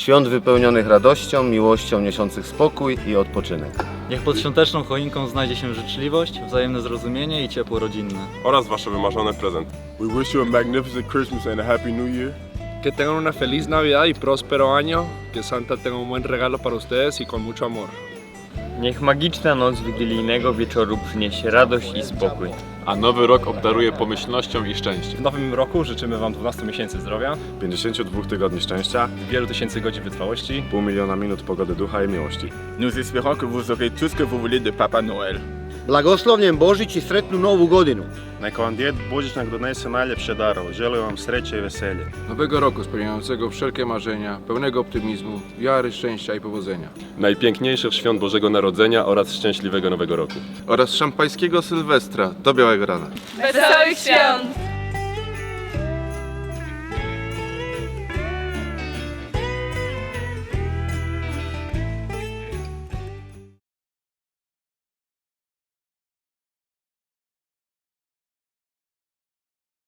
Świąt wypełnionych radością, miłością, niosących spokój i odpoczynek. Niech pod świąteczną choinką znajdzie się życzliwość, wzajemne zrozumienie i ciepło rodzinne. oraz Wasze wymarzone prezenty. We wish you a magnificent Christmas and a Happy New Year. Que tengan una feliz Navidad y próspero año. Que Santa tenga un buen regalo para ustedes y con mucho amor. Niech magiczna noc wigilijnego wieczoru przyniesie radość i spokój. A nowy rok obdaruje pomyślnością i szczęściem. W nowym roku życzymy Wam 12 miesięcy zdrowia, 52 tygodni szczęścia, wielu tysięcy godzin wytrwałości, pół miliona minut pogody ducha i miłości. Nous espérons que vous aurez tout ce que vous voulez de Papa Noël. Blagoslovljen Božić i sretnu novu godinu. Neka vam djed Božićnak donese najljepše darove. Želim vam sreće i veselje. Nowego roku spełniającego wszelkie marzenia, pełnego optymizmu, wiary, szczęścia i powodzenia. Najpiękniejszych świąt Bożego Narodzenia oraz szczęśliwego Nowego Roku. Oraz szampańskiego Sylwestra do białego rana. Wesołych świąt!